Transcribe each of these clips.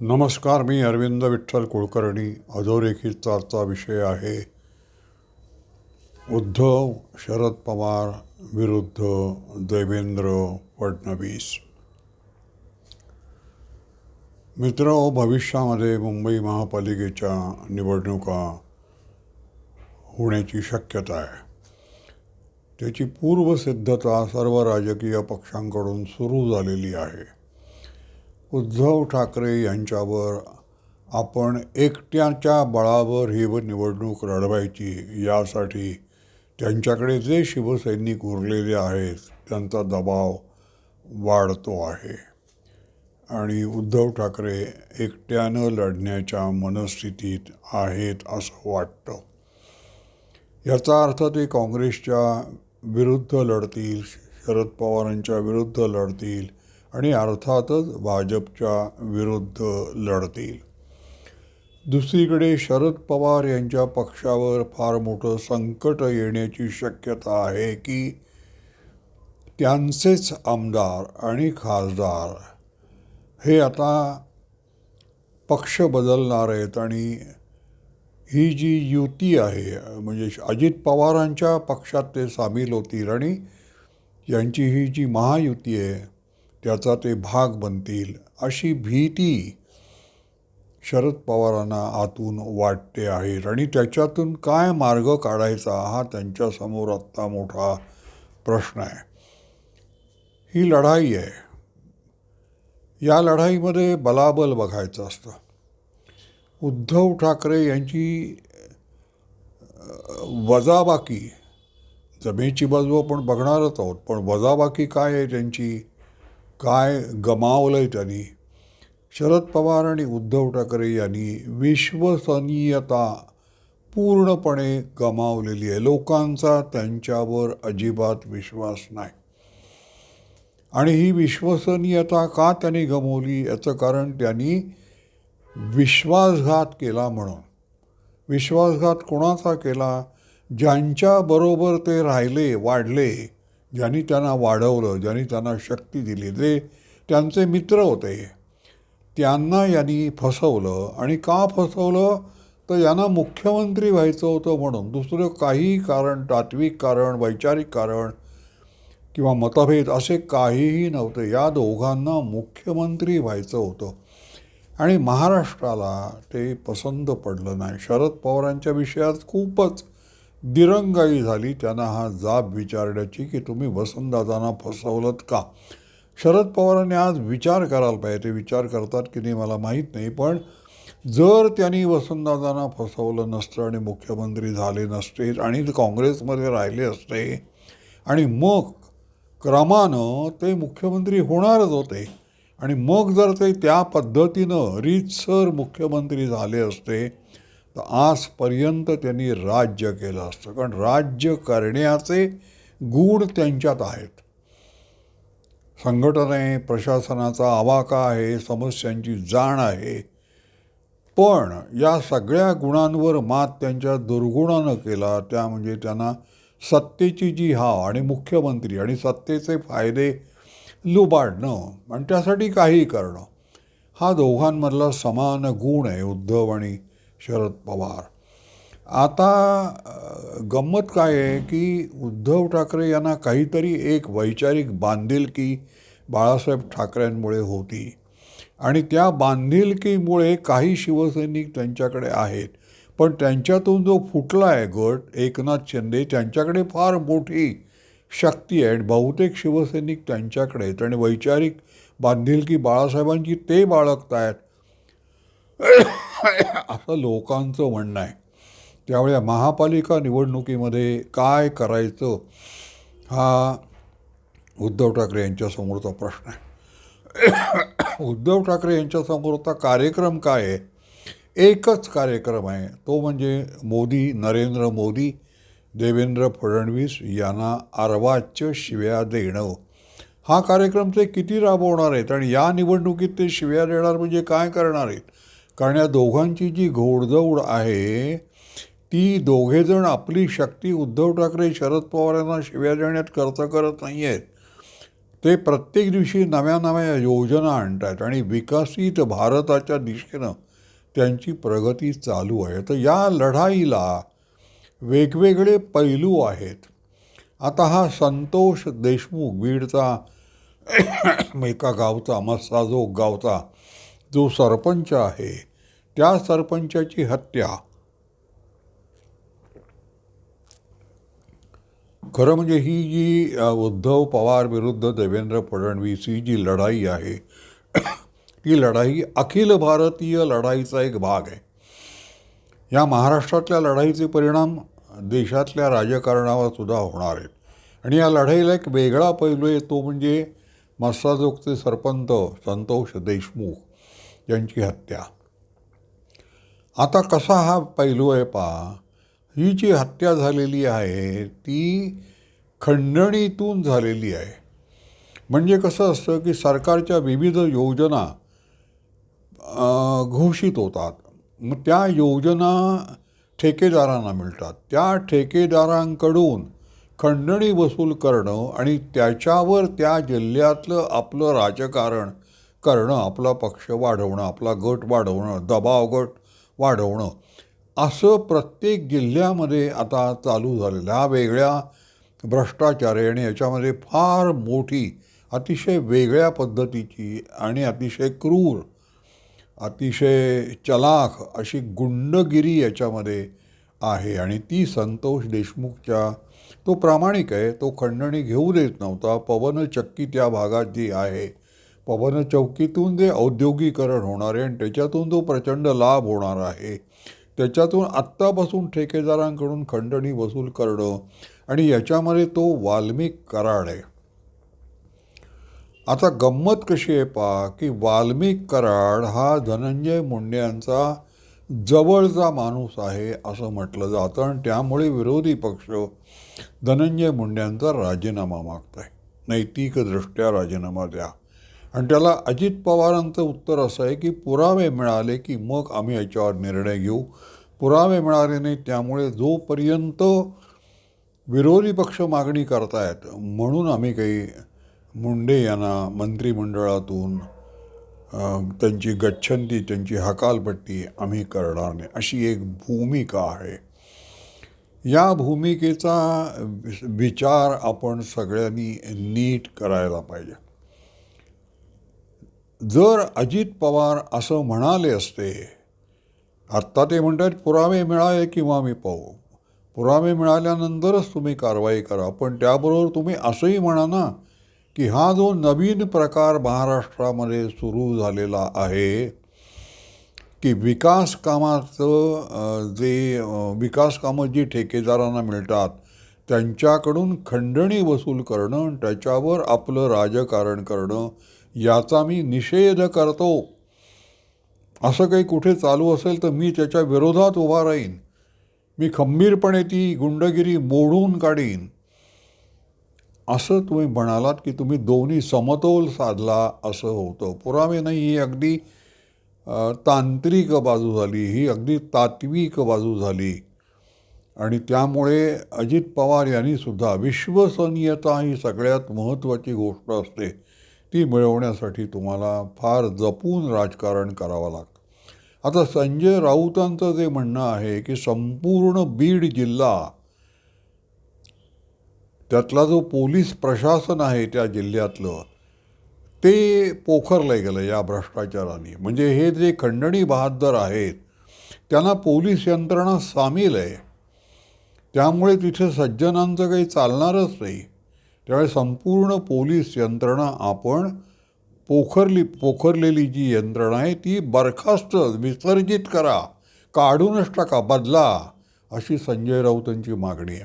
नमस्कार मी अरविंद विठ्ठल कुलकर्णी. अधोरेखित विषय आहे. उद्धव शरद पवार विरुद्ध देवेंद्र फडणवीस. मित्र भविष्यामध्ये मुंबई महापालिकेच्या निवडणुका होण्याची शक्यता आहे. त्याची पूर्वसिद्धता सर्व राजकीय पक्षांकडून सुरू झालेली आहे. उद्धव ठाकरे यांच्यावर आपण एकट्याच्या बळावर ही निवडणूक लढवायची यासाठी त्यांच्याकडे जे शिवसैनिक उरलेले आहेत त्यांचा दबाव वाढतो आहे. आणि उद्धव ठाकरे एकट्यानं लढण्याच्या मनस्थितीत आहेत असं वाटतं. याचा अर्थ ते काँग्रेसच्या विरुद्ध लढतील शरद पवारांच्या विरुद्ध लढतील आणि अर्थातच भाजपच्या विरुद्ध लढतील. दुसरीकडे शरद पवार यांच्या पक्षावर फार मोठं संकट येण्याची शक्यता आहे की त्यांचेच आमदार आणि खासदार हे आता पक्ष बदलणार आहेत आणि ही जी युती आहे म्हणजे अजित पवारांच्या पक्षात ते सामील होतील आणि यांची ही जी महायुती आहे त्याचा ते भाग बनतील अशी भीती शरद पवारांना आतून वाटते आहे. आणि त्याच्यातून काय मार्ग काढायचा हा त्यांच्यासमोर आत्ता मोठा प्रश्न आहे. ही लढाई आहे. या लढाईमध्ये बलाबल बघायचं असतं. उद्धव ठाकरे यांची वजाबाकी जमेची बाजू आपण बघणारच आहोत पण वजाबाकी काय आहे त्यांची? काय गमावलं आहे त्यांनी? शरद पवार आणि उद्धव ठाकरे यांनी विश्वसनीयता पूर्णपणे गमावलेली आहे. लोकांचा त्यांच्यावर अजिबात विश्वास नाही. आणि ही विश्वसनीयता का त्यांनी गमावली? याचं कारण त्यांनी विश्वासघात केला म्हणून. विश्वासघात कोणाचा केला? ज्यांच्याबरोबर ते राहिले वाढले ज्यांनी त्यांना वाढवलं ज्यांनी त्यांना शक्ती दिली जे त्यांचे मित्र होते. त्यांना यांनी फसवलं आणि का फसवलं? तर यांना मुख्यमंत्री व्हायचं होतं म्हणून. दुसरं काही कारण तात्विक कारण वैचारिक कारण किंवा मतभेद असे काहीही नव्हते. या दोघांना मुख्यमंत्री व्हायचं होतं. आणि महाराष्ट्राला ते पसंत पडलं नाही. शरद पवारांच्या विषयात खूपच दिरंगाई झाली. त्यांना हा जाब विचारण्याची की तुम्ही वसंतदादांना फसवलत का? शरद पवारांनी आज विचार करायला पाहिजे. ते विचार करतात की नाही मला माहीत नाही पण जर त्यांनी वसंतदादांना फसवलं नसतं आणि मुख्यमंत्री झाले नसते आणि काँग्रेसमध्ये राहिले असते आणि मग क्रमानं ते मुख्यमंत्री होणारच होते आणि मग जर ते त्या पद्धतीनं रीतसर मुख्यमंत्री झाले असते तर आजपर्यंत त्यांनी राज्य केलं असतं. कारण राज्य करण्याचे गुण त्यांच्यात आहेत. संघटन आहे प्रशासनाचा आवाका आहे समस्यांची जाण आहे. पण या सगळ्या गुणांवर मात त्यांच्या दुर्गुणानं केला. त्या म्हणजे त्यांना सत्तेची जी हाव आणि मुख्यमंत्री आणि सत्तेचे फायदे लुबाडणं आणि त्यासाठी काही करणं. हा दोघांमधला समान गुण आहे उद्धव आणि शरद पवार. आता गंमत काय आहे की उद्धव ठाकरे यांना काहीतरी एक वैचारिक बांधिलकी बाळासाहेब ठाकरेंमुळे होती. आणि त्या बांधिलकीमुळे काही शिवसैनिक त्यांच्याकडे आहेत. पण त्यांच्यातून जो फुटला आहे गट एकनाथ शिंदे त्यांच्याकडे फार मोठी शक्ती आहे. आणि बहुतेक शिवसैनिक त्यांच्याकडे आहेत. आणि वैचारिक बांधिलकी बाळासाहेबांची ते बाळगत आहेत असं लोकांचं म्हणणं आहे. त्यामुळे महापालिका निवडणुकीमध्ये काय करायचं हा उद्धव ठाकरे यांच्यासमोरचा प्रश्न आहे. उद्धव ठाकरे यांच्यासमोरचा कार्यक्रम काय आहे? एकच कार्यक्रम आहे. तो म्हणजे मोदी नरेंद्र मोदी देवेंद्र फडणवीस यांना अर्वाच्य शिव्या देणं. हा कार्यक्रम ते किती राबवणार आहेत? आणि या निवडणुकीत ते शिव्या देणार म्हणजे काय करणार आहेत? कारण या दोघांची जी घोडदौड आहे ती दोघेजण आपली शक्ती उद्धव ठाकरे शरद पवार यांना शिव्या देण्यात खर्च करत नाही आहेत ते प्रत्येक दिवशी नव्या नव्या योजना आणतात आणि विकसित भारताच्या दिशेनं त्यांची प्रगती चालू आहे. तर या लढाईला वेगवेगळे पैलू आहेत. आता हा संतोष देशमुख बीडचा एका गावचा मस्साजोग गावचा जो सरपंच आहे त्या सरपंचाची हत्या. खरं म्हणजे ही जी उद्धव पवार विरुद्ध देवेंद्र फडणवीस ही जी लढाई आहे ती लढाई अखिल भारतीय लढाईचा एक भाग आहे. या महाराष्ट्रातल्या लढाईचे परिणाम देशातल्या राजकारणावर सुद्धा होणार आहेत. आणि या लढाईला एक वेगळा पैलू आहे तो म्हणजे मस्साजोगचे सरपंच संतोष देशमुख यांची हत्या. आता कसा हा पैलू आहे पहा. ही जी हत्या झालेली आहे ती खंडणीतून झालेली आहे. म्हणजे कसं असतं की सरकारच्या विविध योजना घोषित होतात. मग त्या योजना ठेकेदारांना मिळतात. त्या ठेकेदारांकडून खंडणी वसूल करणं आणि त्याच्यावर त्या जिल्ह्यातलं आपलं राजकारण करणं आपला पक्ष वाढवणं आपला गट वाढवणं दबाव गट वाढवणं. असं प्रत्येक जिल्ह्यामध्ये आता चालू झालेलं ह्या हा वेगळ्या भ्रष्टाचार आणि याच्यामध्ये फार मोठी अतिशय वेगळ्या पद्धतीची आणि अतिशय क्रूर अतिशय चलाख अशी गुंडगिरी याच्यामध्ये आहे. आणि ती संतोष देशमुखच्या तो प्रामाणिक आहे तो खंडणी घेऊ देत नव्हता. पवन चक्की त्या भागात जी आहे पवन चौकीतून जे औद्योगिकरण होणार आहे आणि त्याच्यातून जो प्रचंड लाभ होणार आहे त्याच्यातून आत्तापासून ठेकेदारांकडून खंडणी वसूल करणं आणि याच्यामध्ये तो वाल्मिक कराड आहे. आता गंमत कशी आहे पहा की वाल्मिक कराड हा धनंजय मुंडे यांचा जवळचा माणूस आहे असं म्हटलं जातं आणि त्यामुळे विरोधी पक्ष धनंजय मुंड्यांचा राजीनामा मागत आहे नैतिकदृष्ट्या राजीनामा द्या. आणि त्याला अजित पवारांचं उत्तर असं आहे की पुरावे मिळाले की मग आम्ही याच्यावर निर्णय घेऊ. पुरावे मिळाले नाही त्यामुळे जोपर्यंत विरोधी पक्ष मागणी करतायत म्हणून आम्ही काही मुंडे यांना मंत्रिमंडळातून त्यांची गच्छंती त्यांची हकालपट्टी आम्ही करणार नाही. अशी एक भूमिका आहे. या भूमिकेचा विचार आपण सगळ्यांनी नीट करायला पाहिजे. जर अजित पवार असं म्हणाले असते आत्ता ते म्हणतात पुरावे मिळाले किंवा आम्ही पाहू. पुरावे मिळाल्यानंतरच तुम्ही कारवाई करा. पण त्याबरोबर तुम्ही असंही म्हणा ना की हा जो नवीन प्रकार महाराष्ट्रामध्ये सुरू झालेला आहे की विकास कामाचं जे विकास कामं जी ठेकेदारांना मिळतात त्यांच्याकडून खंडणी वसूल करणं त्याच्यावर आपलं राजकारण करणं याचा मी निषेध करतो. असं काही कुठे चालू असेल तर मी त्याच्या विरोधात उभा राहीन. मी खंबीरपणे ती गुंडगिरी मोडून काढीन. असं तुम्ही म्हणालात की तुम्ही दोन्ही समतोल साधला असं होतं. पुरावे नाही ही अगदी तांत्रिक बाजू झाली. ही अगदी तात्विक बाजू झाली. आणि त्यामुळे अजित पवार यांनीसुद्धा विश्वसनीयता ही सगळ्यात महत्त्वाची गोष्ट असते. ती मिळवण्यासाठी तुम्हाला फार जपून राजकारण करावं लागतं. आता संजय राऊतांचं जे म्हणणं आहे की संपूर्ण बीड जिल्हा त्यातला जो पोलीस प्रशासन आहे त्या जिल्ह्यातलं ते पोखरलं गेलं या भ्रष्टाचाराने. म्हणजे हे जे खंडणी बहादर आहेत त्यांना पोलीस यंत्रणा सामील आहे. त्यामुळे तिथे सज्जनांचं काही चालणारच नाही. त्यामुळे संपूर्ण पोलीस यंत्रणा आपण पोखरली पोखरलेली जी यंत्रणा आहे ती बरखास्त विसर्जित करा काढूनच टाका बदला अशी संजय राऊतांची मागणी आहे.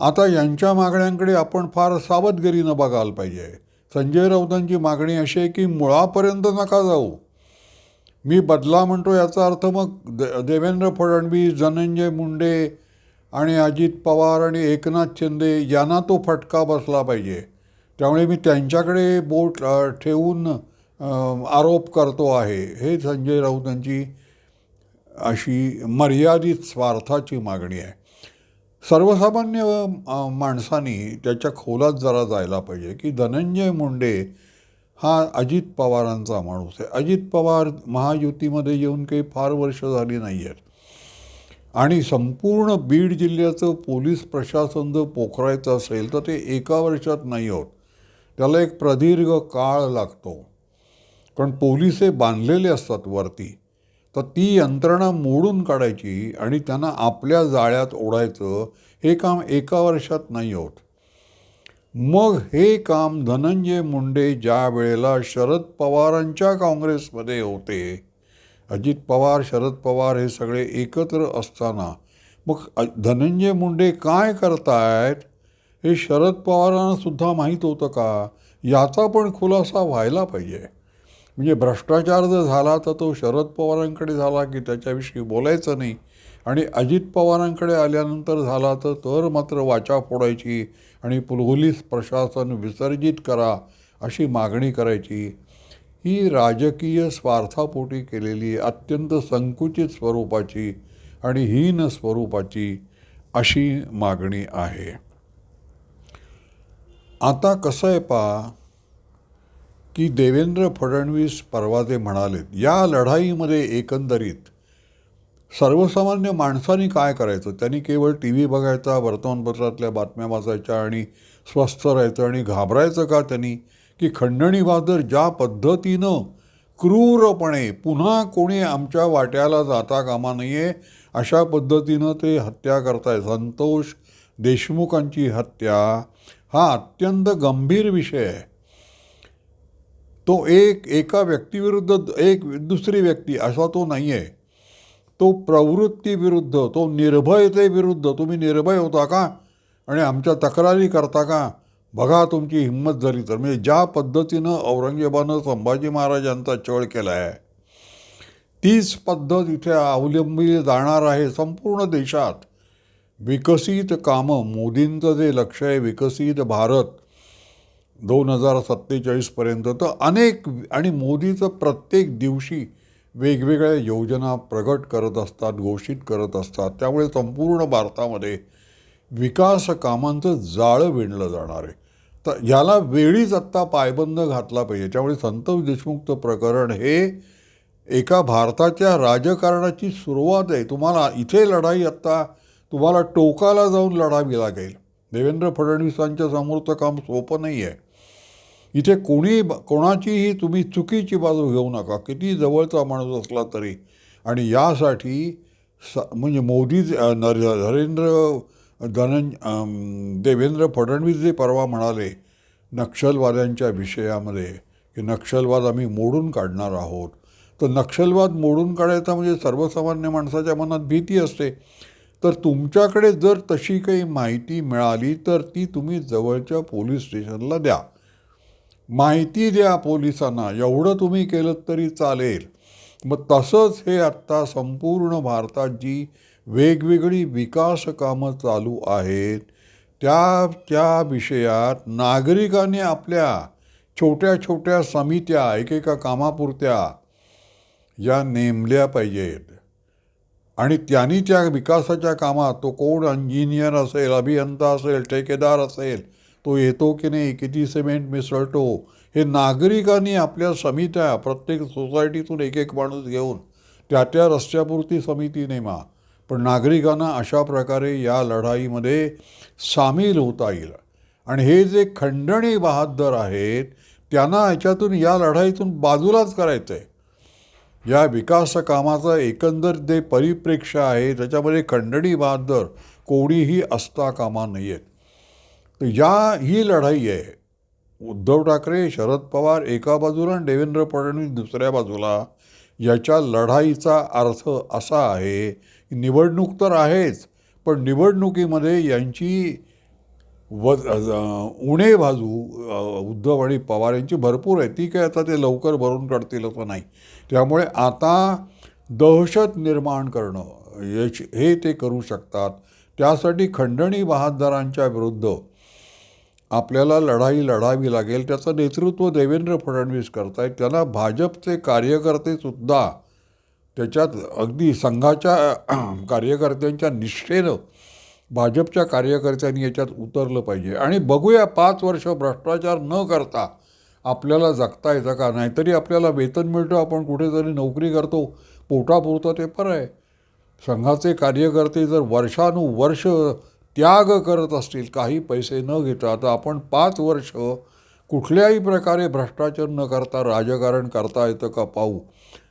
आता यांच्या मागण्यांकडे आपण फार सावधगिरीनं बघायला पाहिजे. संजय राऊतांची मागणी अशी आहे की मुळापर्यंत नका जाऊ. मी बदला म्हणतो याचा अर्थ मग देवेंद्र फडणवीस धनंजय मुंडे आणि अजित पवार आणि एकनाथ शिंदे यांना तो फटका बसला पाहिजे. त्यामुळे मी त्यांच्याकडे बोट ठेवून आरोप करतो आहे. हे संजय राऊतांची अशी मर्यादित स्वार्थाची मागणी आहे. सर्वसामान्य माणसांनी त्याच्या खोलात जरा जायला पाहिजे की धनंजय मुंडे हा अजित पवारांचा माणूस आहे. अजित पवार महायुतीमध्ये येऊन काही फार वर्ष झाली नाही आहेत आणि संपूर्ण बीड जिल्ह्याचं पोलीस प्रशासन जर पोखरायचं असेल तर ते एका वर्षात नाही होत. त्याला एक प्रदीर्घ काळ लागतो. कारण पोलीस हे बांधलेले असतात वरती. तर ती यंत्रणा मोडून काढायची आणि त्यांना आपल्या जाळ्यात ओढायचं हे काम एका वर्षात नाही होत. मग हे काम धनंजय मुंडे ज्या वेळेला शरद पवारांच्या काँग्रेसमध्ये होते अजित पवार शरद पवार हे सगळे एकत्र असताना मग धनंजय मुंडे काय करतायत? हे शरद पवारांना सुद्धा माहीत होतं का? याचा पण खुलासा व्हायला पाहिजे. म्हणजे भ्रष्टाचार जर झाला तर तो शरद पवारांकडे झाला की त्याच्याविषयी बोलायचं नाही. आणि अजित पवारांकडे आल्यानंतर झाला तर तर मात्र वाचा फोडायची आणि पोलीस प्रशासन विसर्जित करा अशी मागणी करायची. ही राजकीय स्वार्थापोटी केलेली अत्यंत संकुचित स्वरूपाची आणि हीन स्वरूपाची अशी मागणी आहे. आता कसं आहे पा की देवेंद्र फडणवीस परवा ते म्हणालेत या लढाईमध्ये एकंदरीत सर्वसामान्य माणसांनी काय करायचं? त्यांनी केवळ टी व्ही बघायचा वर्तमानपत्रातल्या बातम्या वाचायच्या आणि स्वस्थ राहायचं आणि घाबरायचं का त्यांनी? की खंडणी बहादर ज्या पद्धतीनं क्रूरपणे पुन्हा कोणी आमच्या वाट्याला जाता कामा नये अशा पद्धतीनं ते हत्या करताय. संतोष देशमुखांची हत्या हा अत्यंत गंभीर विषय आहे. तो एक एका व्यक्तीविरुद्ध एक दुसरी व्यक्ती असा तो नाही आहे तो प्रवृत्तीविरुद्ध तो निर्भयतेविरुद्ध तुम्ही निर्भय होता का? आणि आमच्या तक्रारी करता का? बघा तुमची हिंमत झाली तर. म्हणजे ज्या पद्धतीनं औरंगजेबानं संभाजी महाराजांचा छळ केला आहे तीच पद्धत इथे अवलंबली जाणार आहे संपूर्ण देशात. विकसित कामं मोदींचं जे लक्ष आहे विकसित भारत दोन हजार सत्तेचाळीसपर्यंत तर अनेक आणि मोदीचं प्रत्येक दिवशी वेगवेगळ्या योजना प्रगट करत असतात घोषित करत असतात. त्यामुळे संपूर्ण भारतामध्ये विकास कामांचं जाळं विणलं जाणार आहे. तर याला वेळीच आत्ता पायबंद घातला पाहिजे. त्यामुळे संतोष देशमुखचं प्रकरण हे एका भारताच्या राजकारणाची सुरुवात आहे. तुम्हाला इथे लढाई आत्ता तुम्हाला टोकाला जाऊन लढावी लागेल. देवेंद्र फडणवीसांच्या समोरचं काम सोपं नाही आहे. इथे कोणी कोणाचीही तुम्ही चुकीची बाजू घेऊ नका. किती जवळचा माणूस असला तरी. आणि यासाठी स म्हणजे मोदी नर नरेंद्र धनंज देवेंद्र फडणवीस जे परवा म्हणाले नक्षलवाद्यांच्या विषयामध्ये की नक्षलवाद आम्ही मोडून काढणार आहोत. तर नक्षलवाद मोडून काढायचा म्हणजे सर्वसामान्य माणसाच्या मनात भीती असते. तर तुमच्याकडे जर तशी काही माहिती मिळाली तर ती तुम्ही जवळच्या पोलीस स्टेशनला द्या. माहिती द्या पोलिसांना एवढं तुम्ही केलं तरी चालेल. मग तसंच हे आत्ता संपूर्ण भारतात जी वेगवेगळी विकास कामं चालू आहेत. त्या त्या विषयात नागरिकांनी आपल्या छोट्या छोट्या समित्या एकेका कामापुरत्या या नेमल्या पाहिजेत. आणि त्यांनी त्या विकासाच्या कामात तो कोण इंजिनियर असेल अभियंता असेल ठेकेदार असेल तो येतो की नाही किती सिमेंट मिसळतो हे नागरिकांनी आपल्या समित्या प्रत्येक सोसायटीतून एक एक माणूस घेऊन त्या त्या रस्त्यापुरती समिती नेमा. पण नागरिकांना अशा प्रकारे या लढाईमध्ये सामील होता येईल. आणि हे जे खंडणी बहादर आहेत त्यांना याच्यातून या लढाईतून बाजूलाच करायचं आहे या विकास कामाचं एकंदर जे परिप्रेक्ष्य आहे त्याच्यामध्ये खंडणी बहादर कोणीही असता कामा नाही आहेत तर या ही लढाई आहे. उद्धव ठाकरे शरद पवार एका बाजूला आणि देवेंद्र फडणवीस दुसऱ्या बाजूला याच्या लढाईचा अर्थ असा आहे निवडणूक तर आहेच पण निवडणुकीमध्ये यांची व उणे बाजू उद्धव आणि पवार यांची भरपूर आहे. ती काय आता ते लवकर भरून काढतील असं नाही. त्यामुळे आता दहशत निर्माण करणं याच हे ते करू शकतात. त्यासाठी खंडणी बहादरांच्या विरुद्ध आपल्याला लढाई लढावी लागेल. त्याचं नेतृत्व देवेंद्र फडणवीस करतायत. त्यांना भाजपचे कार्यकर्तेसुद्धा त्याच्यात अगदी संघाच्या कार्यकर्त्यांच्या निष्ठेनं भाजपच्या कार्यकर्त्यांनी याच्यात उतरलं पाहिजे. आणि बघूया पाच वर्ष भ्रष्टाचार न करता आपल्याला जगता येतं का? नाहीतरी आपल्याला वेतन मिळतं आपण कुठेतरी नोकरी करतो. पोटापुरतं ते पर आहे. संघाचे कार्यकर्ते जर वर्षानुवर्ष त्याग करत असतील काही पैसे न घेता तर आपण पाच वर्ष कुठल्याही प्रकारे भ्रष्टाचार न करता राजकारण करता येतं का पाहू?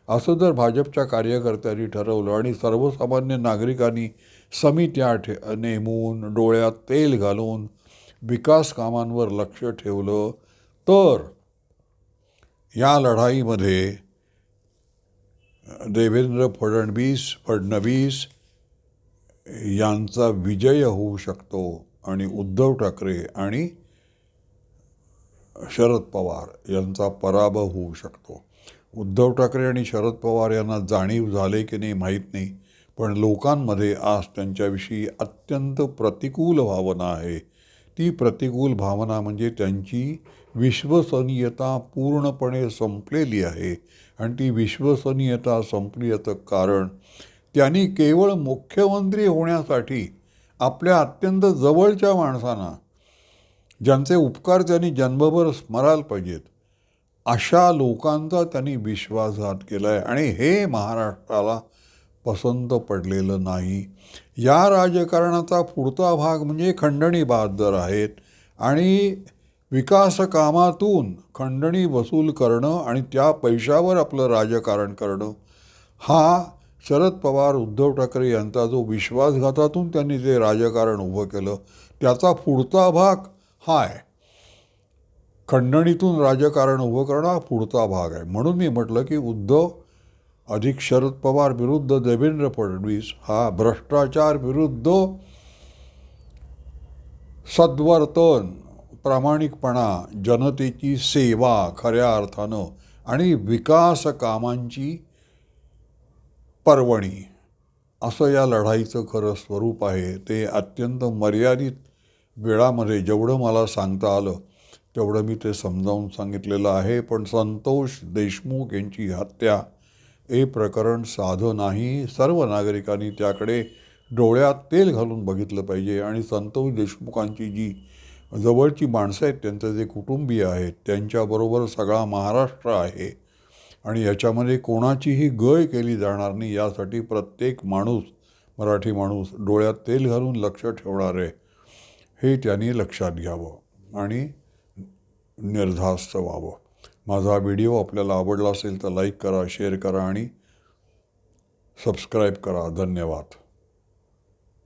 असं जर भाजपच्या कार्यकर्त्यांनी ठरवलं आणि सर्वसामान्य नागरिकांनी समित्या ठे नेमून डोळ्यात तेल घालून विकास कामांवर लक्ष ठेवलं तर या लढाईमध्ये देवेंद्र फडणवीस फडणवीस यांचा विजय होऊ शकतो आणि उद्धव ठाकरे आणि शरद पवार यांचा पराभव होऊ शकतो. उद्धव ठाकरे आणि शरद पवार यांना जाणीव झाले की नाही माहीत नाही पण लोकांमध्ये आज त्यांच्याविषयी अत्यंत प्रतिकूल भावना आहे. ती प्रतिकूल भावना म्हणजे त्यांची विश्वसनीयता पूर्णपणे संपलेली आहे आणि ती विश्वसनीयता संपली याचं कारण त्यांनी केवळ मुख्यमंत्री होण्यासाठी आपल्या अत्यंत जवळच्या माणसांना ज्यांचे उपकार त्यांनी जन्मभर स्मरायला पाहिजेत अशा लोकांचा त्यांनी विश्वासघात केला आहे आणि हे महाराष्ट्राला पसंत पडलेलं नाही. या राजकारणाचा पुढचा भाग म्हणजे खंडणी बहादर आहेत. आणि विकासकामातून खंडणी वसूल करणं आणि त्या पैशावर आपलं राजकारण करणं हा शरद पवार उद्धव ठाकरे यांचा जो विश्वासघातातून त्यांनी जे राजकारण उभं केलं त्याचा पुढचा भाग हा आहे. खंडणीतून राजकारण उभं करणं हा पुढचा भाग आहे. म्हणून मी म्हटलं की उद्धव अधिक शरद पवार विरुद्ध देवेंद्र फडणवीस हा भ्रष्टाचार विरुद्ध सद्वर्तन प्रामाणिकपणा जनतेची सेवा खऱ्या अर्थानं आणि विकास कामांची पर्वणी असं या लढाईचं खरं स्वरूप आहे. ते अत्यंत मर्यादित वेळामध्ये जेवढं मला सांगता आलं तेवढं मी ते समजावून सांगितलेलं आहे पण संतोष देशमुख यांची हत्या हे प्रकरण साधं नाही. सर्व नागरिकांनी त्याकडे डोळ्यात तेल घालून बघितलं पाहिजे आणि संतोष देशमुखांची जी जवळची माणसं आहेत त्यांचं जे कुटुंबीय आहेत त्यांच्याबरोबर सगळा महाराष्ट्र आहे आणि याच्यामध्ये कोणाचीही गय केली जाणार नाही यासाठी प्रत्येक माणूस मराठी माणूस डोळ्यात तेल घालून लक्ष ठेवणार आहे हे त्यांनी लक्षात घ्यावं. आणि निर्धास्त व्हावं. माझा व्हिडिओ आपल्याला आवडला असेल तर लाईक करा शेअर करा आणि सबस्क्राईब करा. धन्यवाद.